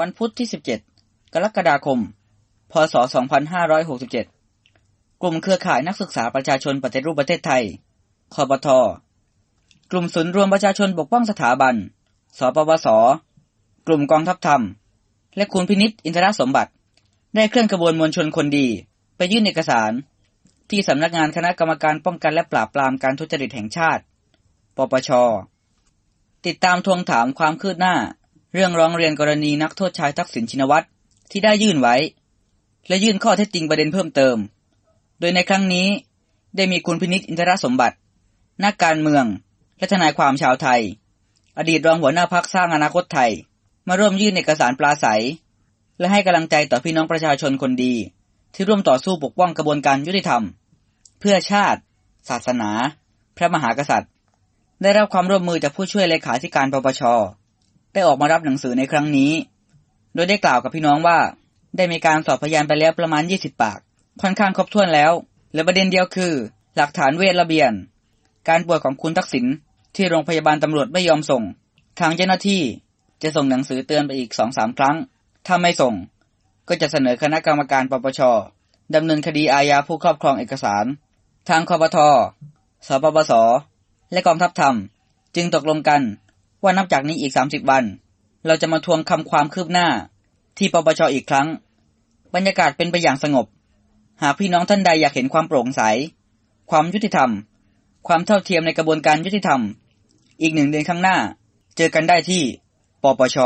วันพุธที่ 17 กรกฎาคม พศ 2567 กลุ่มเครือข่ายนักศึกษาประชาชนปฏิรูปประเทศไทยคบทกลุ่มศูนย์รวมประชาชนปกป้องสถาบัน สปวส กลุ่มกองทัพธรรม และคุณพินิษอินทรสมบัติ ได้เคลื่อนขบวนมวลชนคนดี ไปยื่นเอกสาร ที่สำนักงานคณะกรรมการป้องกันและปราบปรามการทุจริตแห่งชาติ ปปช ติดตามทวงถามความคืบหน้า เรื่องร้องเรียนกรณีนักโทษชายทักษิณชินวัตรที่ได้ยื่นไว้ และยื่นข้อเท็จจริงประเด็นเพิ่มเติม โดยในครั้งนี้ได้มีคุณพินิษอินทรสมบัติ นักการเมือง และทนายความชาวไทย อดีตรองหัวหน้าพักสร้างอนาคตไทย มาร่วมยื่นเอกสารปลาใส และให้กำลังใจต่อพี่น้องประชาชนคนดี ที่ร่วมต่อสู้ปกป้องกระบวนการยุติธรรม เพื่อชาติ ศาสนา พระมหากษัตริย์ ได้รับความร่วมมือจากผู้ช่วยเลขาธิการปปช ได้ออกมารับหนังสือในครั้งนี้ โดยได้กล่าวกับพี่น้องว่า ได้มีการสอบพยานไปแล้วประมาณ 20 ปาก ค่อนข้างครบถ้วนแล้ว และประเด็นเดียวคือ หลักฐานเวทระเบียน การป่วยของคุณทักษิณที่โรงพยาบาลตำรวจไม่ยอมส่ง ทางเจ้าหน้าที่จะส่งหนังสือเตือนไปอีกสองสามครั้ง ถ้าไม่ส่ง ก็จะเสนอคณะกรรมการปปชดำเนินคดีอาญาผู้ครอบครองเอกสาร ทางคอปทสปปส และกองทัพธรรม จึงตกลงกัน ว่านับจากนี้อีก 30 วัน เราจะมาทวงคำความคืบหน้า ที่ปปชอีกครั้ง บรรยากาศเป็นไปอย่างสงบ หากพี่น้องท่านใดอยากเห็นความโปร่งใส ความยุติธรรม ความเท่าเทียมในกระบวนการยุติธรรม อีกหนึ่งเดือนข้างหน้า เจอกันได้ที่ปปช